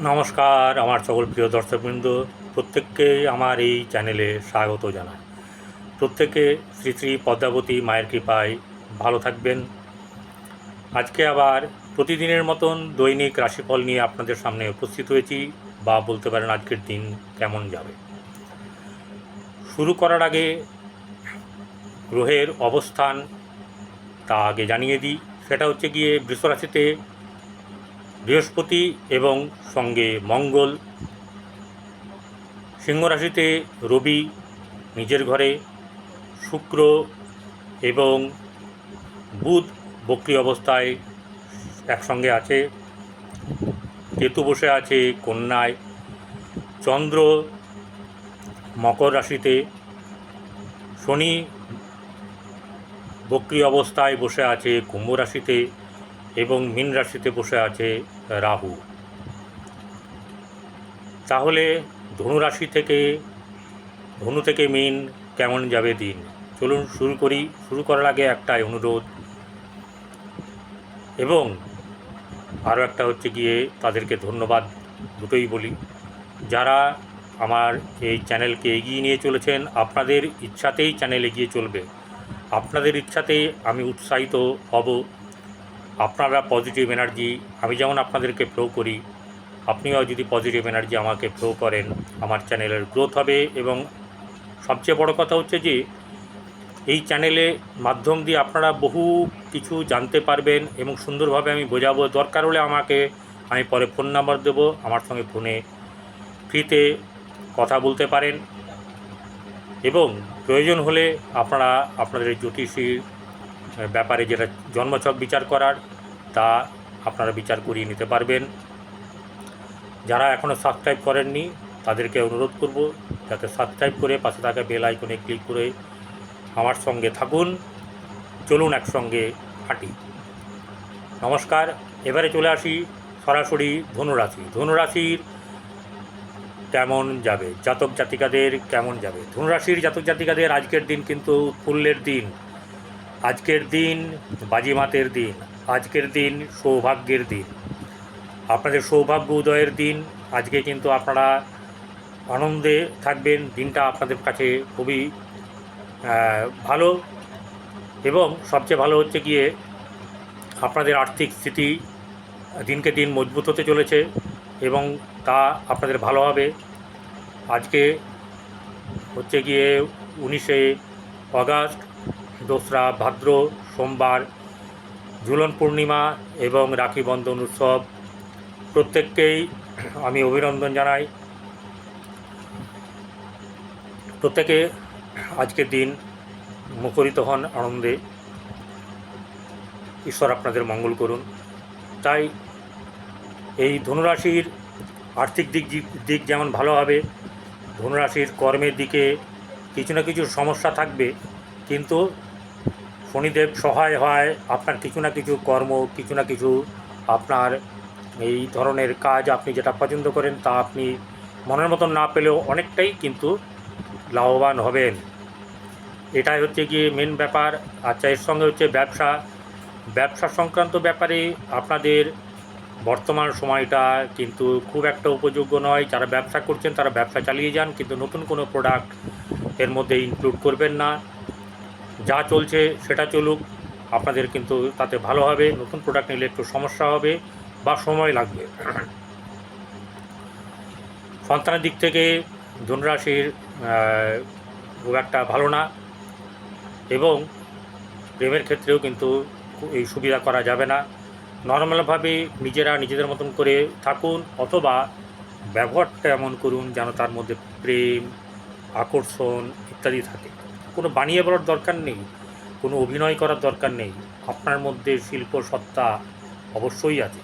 নমস্কার, আমার সকল প্রিয় দর্শকবৃন্দ, প্রত্যেককে আমার এই চ্যানেলে স্বাগত জানাই। প্রত্যেকে শ্রী শ্রী পদ্মাবতী মায়ের কৃপায় ভালো থাকবেন। আজকে আবার প্রতিদিনের মতন দৈনিক রাশিফল নিয়ে আপনাদের সামনে উপস্থিত হয়েছি, বা বলতে পারেন আজকের দিন কেমন যাবে। শুরু করার আগে গ্রহের অবস্থান তা আগে জানিয়ে দিই। সেটা হচ্ছে গিয়ে বৃষরাশিতে বৃহস্পতি এবং সঙ্গে মঙ্গল। সিংহ রাশিতে রবি নিজের ঘরে, শুক্র এবং বুধ বক্রি অবস্থায় একসঙ্গে আছে। কেতু বসে আছে কন্যায়। চন্দ্র মকর রাশিতে। শনি বক্রি অবস্থায় বসে আছে কুম্ভ রাশিতে এবং মীন রাশিতে বসে আছে রাহু। তাহলে ধনু রাশি থেকে, ধনু থেকে মীন কেমন যাবে দিন? চলুন শুরু করি, শুরু করার আগে একটাই অনুরোধ। এবং আরও একটা হচ্ছে গিয়ে তাদেরকে ধন্যবাদ দুটোই বলি। যারা আমার এই চ্যানেলকে এগিয়ে নিয়ে চলেছেন, আপনাদের ইচ্ছাতেই চ্যানেল এগিয়ে চলবে। আপনাদের ইচ্ছাতেই আমি উৎসাহিত হব। আপনারা পজিটিভ এনার্জি আমি যেমন আপনাদেরকে ফ্লো করি, আপনিও যদি পজিটিভ এনার্জি আমাকে ফ্লো করেন, আমার চ্যানেলের গ্রোথ হবে এবং সবচেয়ে বড় কথা হচ্ছে যে, এই চ্যানেলে মাধ্যম দিয়ে আপনারা বহু কিছু জানতে পারবেন এবং সুন্দরভাবে আমি বোঝাবো। দরকার হলে আমাকে, আমি পরে ফোন নাম্বার দেবো, আমার সঙ্গে ফোনে ফ্রিতে কথা বলতে পারেন। এবং প্রয়োজন হলে আপনারা আপনাদের জ্যোতিষীর ব্যাপারে যেটা জন্মছক বিচার করার, তা আপনারা বিচার করিয়ে নিতে পারবেন। যারা এখনও সাবস্ক্রাইব করেননি, তাদেরকে অনুরোধ করব যাতে সাবস্ক্রাইব করে পাশে থাকা বেল আইকনে ক্লিক করে আমার সঙ্গে থাকুন। চলুন একসঙ্গে হাঁটি। নমস্কার, এবারে চলে আসি সরাসরি ধনুরাশি। ধনুরাশির কেমন যাবে? জাতক জাতিকাদের কেমন যাবে? ধনুরাশির জাতক জাতিকাদের আজকের দিন কিন্তু উৎফুল্লের দিন। আজকের দিন বাজিমাতের দিন, আজকের দিন সৌভাগ্যের দিন। আপনাদের সৌভাগ্য উদয়ের দিন, আজকে কিন্তু আপনারা আনন্দে থাকবেন, দিনটা আপনাদের কাছে খুবই ভালো। এবং সবচেয়ে ভালো হচ্ছে গিয়ে আপনাদের আর্থিক স্থিতি দিনকে দিন মজবুত হতে চলেছে এবং তা আপনাদের ভালো হবে। আজকে হচ্ছে গিয়ে উনিশে আগস্ট দোসরা, ভাদ্র, সোমবার, ঝুলন পূর্ণিমা এবং রাখি বন্ধন উৎসব। প্রত্যেককেই আমি অভিনন্দন জানাই। প্রত্যেকে আজকের দিন মুখরিত হন আনন্দে। ঈশ্বর আপনাদের মঙ্গল করুন। তাই এই ধনুরাশির আর্থিক দিক দিক যেমন ভালো হবে, ধনুরাশির কর্মের দিকে কিছু না কিছু সমস্যা থাকবে, কিন্তু শনিদেব সহায় হয়, আপনার কিছু না কিছু কর্ম, কিছু না কিছু আপনার এই ধরনের কাজ আপনি যেটা পছন্দ করেন তা আপনি মনের মতন না পেলেও অনেকটাই কিন্তু লাভবান হবেন। এটাই হচ্ছে গিয়ে মেন ব্যাপার। আচ্ছা এর সঙ্গে হচ্ছে ব্যবসা। ব্যবসা সংক্রান্ত ব্যাপারে আপনাদের বর্তমান সময়টা কিন্তু খুব একটা উপযোগ্য নয়। যারা ব্যবসা করছেন তারা ব্যবসা চালিয়ে যান, কিন্তু নতুন কোনো প্রোডাক্টের মধ্যে ইনক্লুড করবেন না। যা চলছে সেটা চলুক, আপনাদের কিন্তু তাতে ভালো হবে, নতুন প্রোডাক্ট নিলে একটু সমস্যা হবে বা সময় লাগবে। সন্তানের দিক থেকে ধনুরাশির খুব একটা ভালো না এবং প্রেমের ক্ষেত্রেও কিন্তু এই সুবিধা করা যাবে না। নর্মালভাবে নিজেরা নিজেদের মতন করে থাকুন অথবা ব্যবহারটা এমন করুন যেন তার মধ্যে প্রেম, আকর্ষণ ইত্যাদি থাকে। কোনো বানিয়ে বলার দরকার নেই, কোনো অভিনয় করার দরকার নেই। আপনার মধ্যে শিল্প সত্তা অবশ্যই আছে,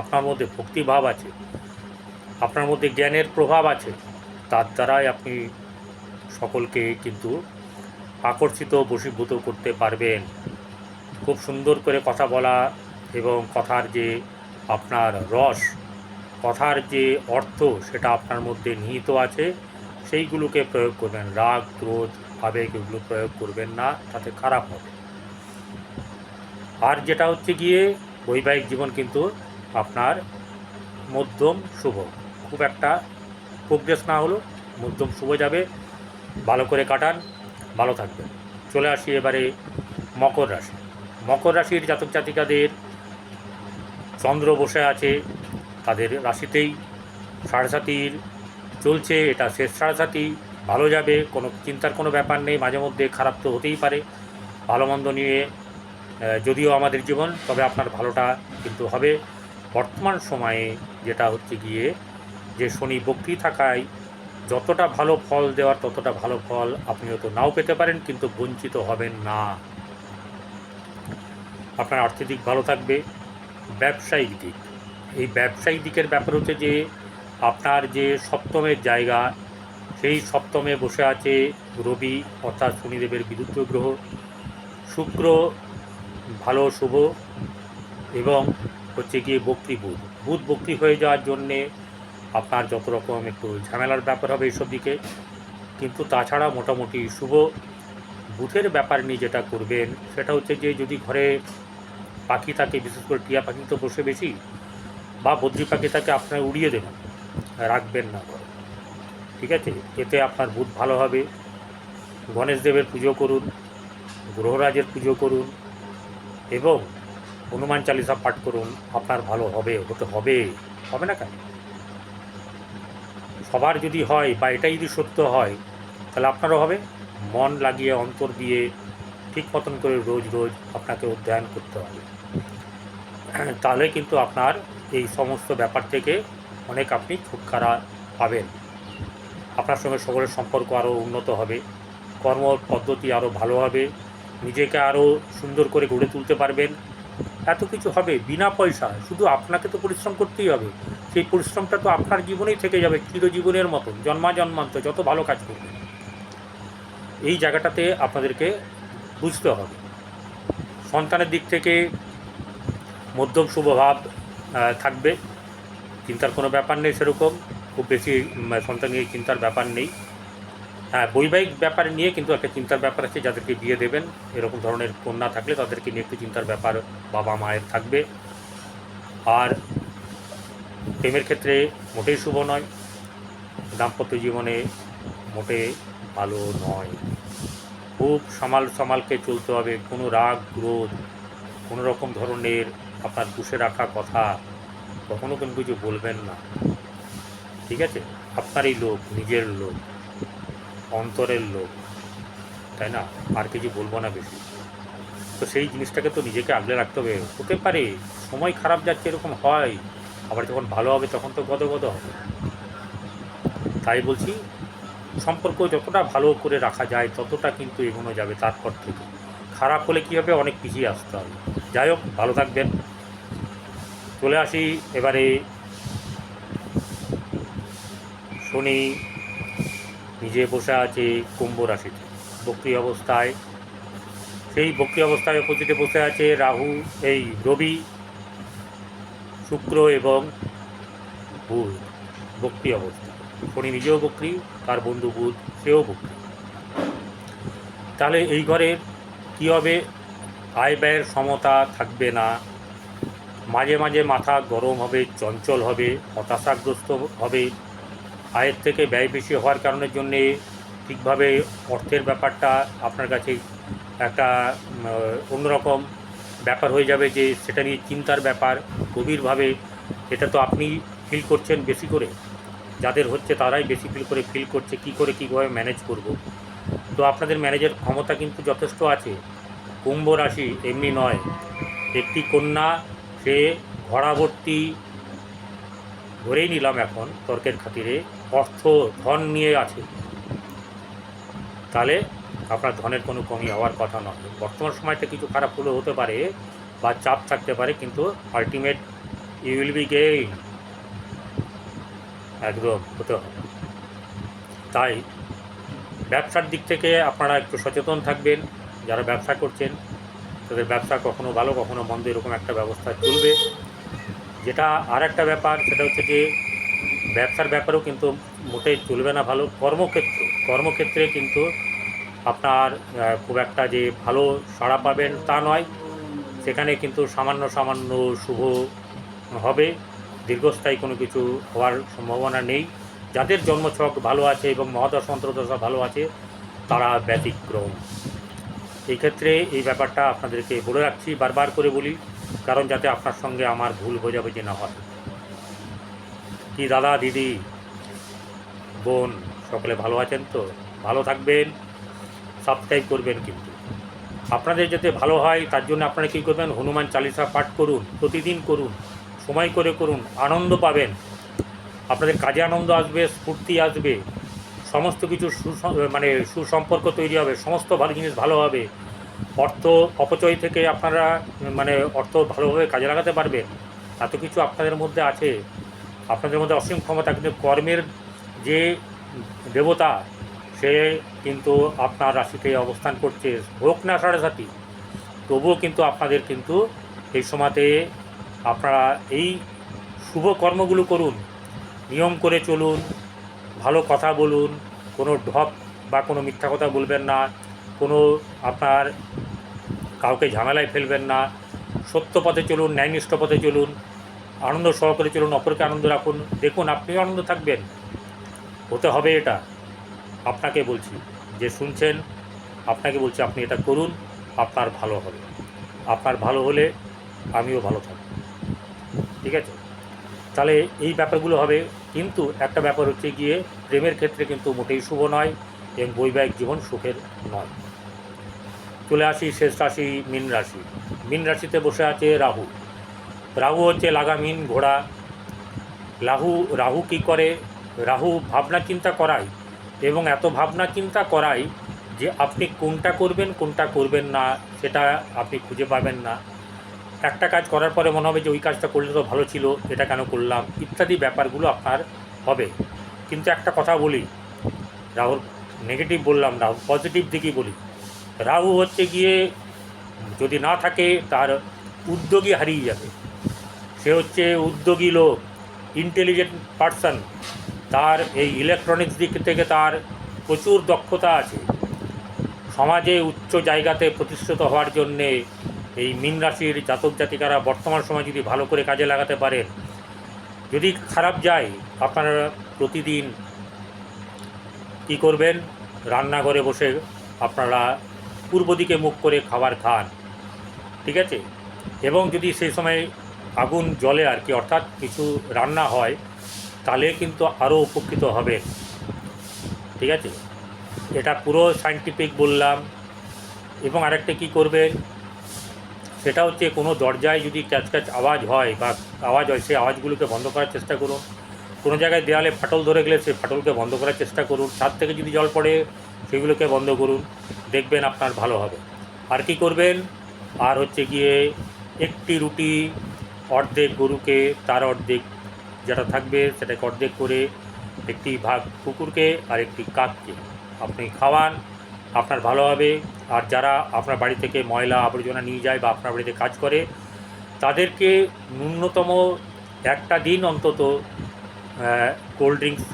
আপনার মধ্যে ভক্তিভাব আছে, আপনার মধ্যে জ্ঞানের প্রভাব আছে, তার দ্বারাই আপনি সকলকে কিন্তু আকর্ষিত, বশীভূত করতে পারবেন। খুব সুন্দর করে কথা বলা এবং কথার যে আপনার রস, কথার যে অর্থ, সেটা আপনার মধ্যে নিহিত আছে, সেইগুলোকে প্রয়োগ করবেন। রাগ, ক্রোধ আবেগ এগুলো প্রয়োগ করবেন না, তাতে খারাপ হবে। আর যেটা হচ্ছে গিয়ে, বৈবাহিক জীবন কিন্তু আপনার মধ্যম শুভ। খুব একটা প্রোগ্রেস না হলো মধ্যম শুভ যাবে। ভালো করে কাটান, ভালো থাকবেন। চলে আসি এবারে মকর রাশি। মকর রাশির জাতক জাতিকাদের চন্দ্র বসে আছে, তাদের রাশিতেই সাড়ে চলছে, এটা শেষ সাড়ে ভালো যাবে, কোনো চিন্তার কোনো ব্যাপার নেই, মাঝে মধ্যে খারাপ তো হতেই পারে। ভালো মন্দ নিয়ে যদিও আমাদের জীবন, তবে আপনার ভালোটা কিন্তু হবে। বর্তমান সময়ে যেটা হচ্ছে গিয়ে, যে শনি বক্রি থাকায় যতটা ভালো ফল দেওয়ার ততটা ভালো ফল আপনি হয়তো নাও পেতে পারেন, কিন্তু বঞ্চিত হবেন না। আপনার আর্থিক ভালো থাকবে, ব্যবসায়িক দিক। এই ব্যবসায়িক দিকের ব্যাপার হচ্ছে যে, আপনার যে সপ্তমের জায়গা সেই সপ্তমে বসে আছে রবি, অর্থাৎ শনিদেবের বিরুদ্ধ গ্রহ। শুক্র ভালো শুভ এবং হচ্ছে গিয়ে বক্রি বুধ। বুধ বক্রি হয়ে যাওয়ার জন্যে আপনার যত রকম একটু ঝামেলার ব্যাপার হবে এইসব দিকে। কিন্তু তাছাড়া মোটামুটি শুভ। বুথের ব্যাপার নিয়ে যেটা করবেন, সেটা হচ্ছে যে যদি ঘরে পাখি থাকে, বিশেষ করে টিয়া পাখি তো বসে বেশি, বা বদ্রি পাখি থাকে, আপনার উড়িয়ে দেবেন, রাখবেন না। ঠিক আছে? এতে আপনার বুধ ভালো হবে। গণেশ দেবের পুজো করুন, গ্রহরাজের পুজো করুন এবং হনুমান চালিসা পাঠ করুন। আপনার ভালো হবে, হতে হবে। হবে না কেন? সবার যদি হয় বা এটাই যদি সত্য হয়, তাহলে আপনারও হবে। মন লাগিয়ে, অন্তর দিয়ে ঠিক মতন করে রোজ রোজ আপনাকে অধ্যয়ন করতে হবে। তাহলে কিন্তু আপনার এই সমস্ত ব্যাপার থেকে অনেক আপনি ছুটকারা পাবেন। আপনার সঙ্গে সকলের সম্পর্ক আরও উন্নত হবে, কর্ম পদ্ধতি আরও ভালো হবে, নিজেকে আরও সুন্দর করে গড়ে তুলতে পারবেন। এত কিছু হবে বিনা পয়সা, শুধু আপনাকে তো পরিশ্রম করতেই হবে। সেই পরিশ্রমটা তো আপনার জীবনেই থেকে যাবে, চিরজীবনের মতন, জন্মা জন্মান্তর যত ভালো কাজ করবেন। এই জায়গাটাতে আপনাদেরকে বুঝতে হবে। সন্তানের দিক থেকে মধ্যম শুভভাব থাকবে, চিন্তার কোনো ব্যাপার নেই সেরকম। খুব বেশি সন্তান নিয়ে চিন্তার ব্যাপার নেই। হ্যাঁ বৈবাহিক ব্যাপার নিয়ে কিন্তু একটা চিন্তার ব্যাপার আছে, যাদেরকে বিয়ে দেবেন। এরকম ধরনের কন্যা থাকলে তাদেরকে নিয়ে একটু চিন্তার ব্যাপার বাবা মায়ের থাকবে। আর প্রেমের ক্ষেত্রে মোটেই শুভ নয়। দাম্পত্য জীবনে মোটে ভালো নয়। খুব সামাল সামালকে চলতে হবে, কোনো রাগ, ক্রোধ, কোনো রকম ধরনের আপনার পুষে রাখা কথা কখনো কিন্তু কিছু বলবেন না। ঠিক আছে? আপনারই লোক, নিজের লোক, অন্তরের লোক, তাই না? আর কিছু বলব না বেশি। তো সেই জিনিসটাকে তো নিজেকে আগলে রাখতে হবে। হতে পারে সময় খারাপ যাচ্ছে এরকম হয়, আবার যখন ভালো হবে তখন তো গদ গদ হবে। তাই বলছি, সম্পর্ক যতটা ভালো করে রাখা যায় ততটা কিন্তু এগোনো যাবে তারপর থেকে। খারাপ হলে কী হবে? অনেক পিছিয়ে আসতে হবে। যাই হোক, ভালো থাকবেন। চলে আসি এবারে শনি নিজে বসে আছে কুম্ভ রাশিতে। বক্রি অবস্থায়, সেই বক্রি অবস্থায় অপোজিটে বসে আছে রাহু, এই রবি, শুক্র এবং বুধ। বক্রি অবস্থা। শনি নিজেও বক্রি, তার বন্ধু বুধ, সেও বক্রি। তাহলে এই ঘরের কী হবে? আয় ব্যয়ের সমতা থাকবে না। মাঝে মাঝে মাথা গরম হবে, চঞ্চল হবে, হতাশাগ্রস্ত হবে আয়ের থেকে ব্যয় বেশি হওয়ার কারণের জন্যে ঠিকভাবে অর্থের ব্যাপারটা আপনার কাছে একটা অন্যরকম ব্যাপার হয়ে যাবে যে সেটা নিয়ে চিন্তার ব্যাপার, গভীরভাবে এটা তো আপনি ফিল করছেন বেশি করে। যাদের হচ্ছে তারাই বেশি ফিল করে ফিল করছে কি করে, কীভাবে ম্যানেজ করব। তো আপনাদের ম্যানেজের ক্ষমতা কিন্তু যথেষ্ট আছে। কুম্ভ রাশি এমনি নয়। একটি কন্যা, সে ঘোড়াভর্তি ধরেই নিলাম এখন তর্কের খাতিরে। অর্থ, ধন নিয়ে আছে। তাহলে আপনার ধনের কোনো কমি হওয়ার কথা নয়। বর্তমান সময়টা কিছু খারাপ হলেও হতে পারে বা চাপ থাকতে পারে, কিন্তু ultimate you will be gain একদম, হতে হবে। তাই ব্যবসার দিক থেকে আপনারা একটু সচেতন থাকবেন। যারা ব্যবসা করছেন, তাদের ব্যবসা কখনো ভালো, কখনো মন্দ এরকম একটা ব্যবস্থা চলবে। যেটা আর একটা ব্যাপার, সেটা হচ্ছে যে ব্যবসার ব্যাপারেও কিন্তু মোটেই চলবে না ভালো কর্মক্ষেত্র। কর্মক্ষেত্রে কিন্তু আপনার খুব একটা যে ভালো সাড়া পাবেন তা নয়। সেখানে কিন্তু সামান্য সামান্য শুভ হবে। দীর্ঘস্থায়ী কোনো কিছু হওয়ার সম্ভাবনা নেই। যাদের জন্মছক ভালো আছে এবং মহাদশ অন্তর্দশা ভালো আছে, তারা ব্যতিক্রম। এই ক্ষেত্রে এই ব্যাপারটা আপনাদেরকে বলে রাখছি, বারবার করে বলি, কারণ যাতে আপনার সঙ্গে আমার ভুল বোঝাবুঝি না হয়। কি দাদা, দিদি, বোন, সকলে ভালো আছেন তো? ভালো থাকবেন সাবস্ক্রাইব করবেন কিন্তু। আপনাদের যাতে ভালো হয়, তার জন্য আপনারা কী করবেন, হনুমান চালিসা পাঠ করুন, প্রতিদিন করুন, সময় করে করুন, আনন্দ পাবেন। আপনাদের কাজে আনন্দ আসবে, স্ফূর্তি আসবে, সমস্ত কিছু সুসম মানে সুসম্পর্ক তৈরি হবে, সমস্ত ভালো জিনিস ভালো হবে। অর্থ অপচয় থেকে আপনারা মানে অর্থ ভালোভাবে কাজে লাগাতে পারবেন। এত কিছু আপনাদের মধ্যে আছে। আপনাদের মধ্যে অসীম ক্ষমতা, কিন্তু কর্মের যে দেবতা, সে কিন্তু আপনার রাশিতে অবস্থান করছে। হোক না সাড়ে সাথী তবুও কিন্তু আপনাদের কিন্তু এই সময়তে আপনারা এই শুভ কর্মগুলো করুন, নিয়ম করে চলুন, ভালো কথা বলুন, কোনো ঢপ বা কোনো মিথ্যা কথা বলবেন না, কোনো আপনার কাউকে ঝামেলায় ফেলবেন না, সত্য পথে চলুন, ন্যায়নিষ্ঠ পথে চলুন আনন্দ সহকারে চলুন, অপরকে আনন্দ রাখুন। দেখুন আপনিও আনন্দ থাকবেন। হতে হবে এটা। আপনাকে বলছি, যে শুনছেন, আপনাকে বলছি, আপনি এটা করুন, আপনার ভালো হবে। আপনার ভালো হলে আমিও ভালো থাকব। ঠিক আছে? তাহলে এই ব্যাপারগুলো হবে। কিন্তু একটা ব্যাপার হচ্ছে গিয়ে, প্রেমের ক্ষেত্রে কিন্তু মোটেই শুভ নয়, এবং বৈবাহিক জীবন সুখের নয়। চলে আসি, শেষ রাশি, মীন রাশি। মীন রাশিতে বসে আছে রাহু। রাহু হচ্ছে লাগামীন ঘোড়া। রাহু রাহু কী করে? রাহু ভাবনা চিন্তা করায় এবং এত ভাবনা চিন্তা করায় যে আপনি কোনটা করবেন কোনটা করবেন না, সেটা আপনি খুঁজে পাবেন না। একটা কাজ করার পরে মনে হবে যে ওই কাজটা করলে তো ভালো ছিল, এটা কেন করলাম, ইত্যাদি ব্যাপারগুলো আপনার হবে। কিন্তু একটা কথা বলি রাহুর নেগেটিভ বললাম রাহু পজিটিভ দিকেই বলি। রাহু হচ্ছে গিয়ে যদি না থাকে তার উদ্যোগী হারিয়ে যাবে। সে হচ্ছে উদ্যোগী লোক ইন্টেলিজেন্ট পার্সন তার এই ইলেকট্রনিক্স দিক থেকে তার প্রচুর দক্ষতা আছে। সমাজে উচ্চ জায়গাতে প্রতিষ্ঠিত হওয়ার জন্যে এই মীন রাশির জাতক জাতিকারা বর্তমান সময় যদি ভালো করে কাজে লাগাতে পারেন, যদি খারাপ যায়, আপনারা প্রতিদিন কী করবেন? রান্নাঘরে বসে আপনারা পূর্ব দিকে মুখ করে খাবার খান, ঠিক আছে? এবং যদি সেই সময় আগুন জলে আর কি, অর্থাৎ কিছু রান্না হয়, তাহলে কিন্তু আরও উপকৃত হবে। ঠিক আছে? এটা পুরো সাইন্টিফিক বললাম। এবং আরেকটা কী করবেন সেটা হচ্ছে কোনো দরজায় যদি ক্যাচ ক্যাচ আওয়াজ হয় বা আওয়াজ হয়, সেই আওয়াজগুলোকে বন্ধ করার চেষ্টা করুন। কোনো জায়গায় দেওয়ালে ফাটল ধরে গেলে সেই ফাটলকে বন্ধ করার চেষ্টা করুন। ছাদ থেকে যদি জল পড়ে, সেগুলোকে বন্ধ করুন। দেখবেন আপনার ভালো হবে। আর কি করবেন? আর হচ্ছে গিয়ে একটি রুটি অর্ধেক গরুকে তার অর্ধেক যেটা থাকবে সেটাকে অর্ধেক করে একটি ভাগ কুকুরকে আর একটি কাককে। আপনি খাওয়ান, আপনার ভালো হবে। আর যারা আপনার বাড়ি থেকে ময়লা আবর্জনা নিয়ে যায় বা আপনার বাড়িতে কাজ করে, তাদেরকে ন্যূনতম একটা দিন অন্তত কোল্ড ড্রিঙ্কস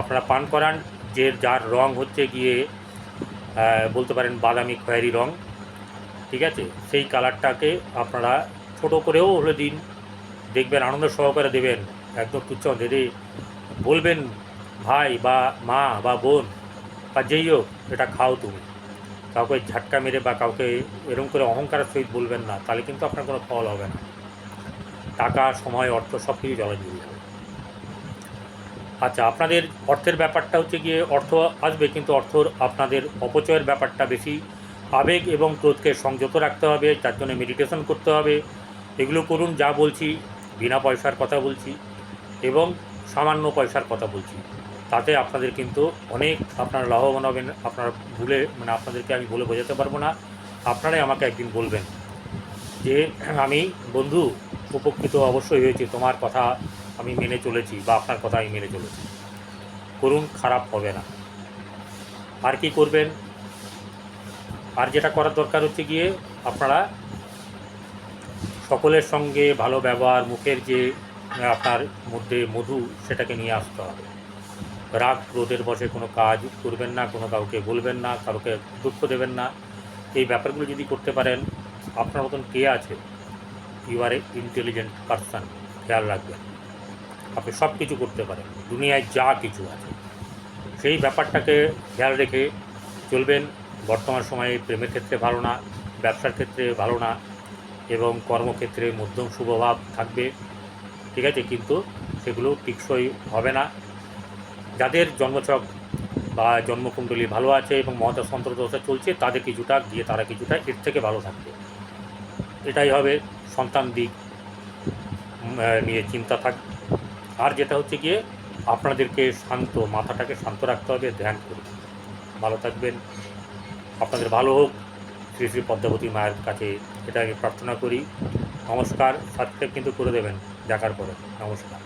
আপনারা পান করান, যে যার রং হচ্ছে গিয়ে বলতে পারেন বাদামি খয়েরি রং। ঠিক আছে? সেই কালারটাকে আপনারা ছোট করেও হলে দিন। দেখবেন, আনন্দ সহকারে দেবেন। একদম তুচ্ছ। দিদি বলবেন ভাই বা মা বা বোন বা যেই হোক, এটা খাও তুমি। কাউকে ঝাটকা মেরে বা কাউকে এরকম করে অহংকারের সহিত বলবেন না, তাহলে কিন্তু আপনার কোনো ফল হবে না। টাকা, সময়, অর্থ সব কিছু জলাঞ্জলি হবে আচ্ছা আপনাদের অর্থের ব্যাপারটা হচ্ছে গিয়ে অর্থ আসবে, কিন্তু অর্থ আপনাদের অপচয়ের ব্যাপারটা বেশি। আবেগ এবং ক্রোধকে সংযত রাখতে হবে, তার জন্য মেডিটেশন করতে হবে। এগুলো করুন, যা বলছি, বিনা পয়সার কথা বলছি এবং সামান্য পয়সার কথা বলছি। তাতে আপনাদের কিন্তু অনেক আপনারা লাভবান হবেন, আপনারা ভুলে মানে আপনাদেরকে আমি বলে বোঝাতে পারব না। আপনারাই আমাকে একদিন বলবেন যে, আমি বন্ধু, উপকৃত অবশ্যই হয়েছি, তোমার কথা আমি মেনে চলেছি বা আপনার কথা আমি মেনে চলেছি। করুন, খারাপ হবে না। আর কি করবেন? আর যেটা করার দরকার হচ্ছে গিয়ে আপনারা সকলের সঙ্গে ভালো ব্যবহার, মুখের যে আপনার মধ্যে মধু, সেটাকে নিয়ে আসতে হবে। রাগ ক্রোধের বসে কোনো কাজ করবেন না, কোনো কাউকে বলবেন না কাউকে দুঃখ দেবেন না। এই ব্যাপারগুলো যদি করতে পারেন, আপনার মতন কে আছে? You are a intelligent person খেয়াল রাখবেন। আপনি সব কিছু করতে পারেন, দুনিয়ায় যা কিছু আছে। সেই ব্যাপারটাকে খেয়াল রেখে চলবেন। বর্তমান সময়ে প্রেমের ক্ষেত্রে ভালো না, ব্যবসার ক্ষেত্রে ভালো না। এবং কর্মক্ষেত্রে মধ্যম শুভভাব থাকবে। ঠিক আছে, কিন্তু সেগুলো টিকসই হবে না। যাদের জন্মছক বা জন্মকুণ্ডলী ভালো আছে এবং মহাদশ অন্তর্দশা চলছে, তাদের কিছুটা গিয়ে তারা কিছুটা এর থেকে ভালো থাকবে। এটাই হবে সন্তান দিক নিয়ে চিন্তা থাক। আর যেটা হচ্ছে গিয়ে আপনাদেরকে শান্ত, মাথাটাকে শান্ত রাখতে হবে, ধ্যান করে ভালো থাকবেন। আপনাদের ভালো হোক। শ্রী শ্রী পদ্মাবতী মায়ের কাছে এটা প্রার্থনা করি। নমস্কার, সাবস্ক্রাইব কিন্তু করে দেবেন দেখার পরে। নমস্কার।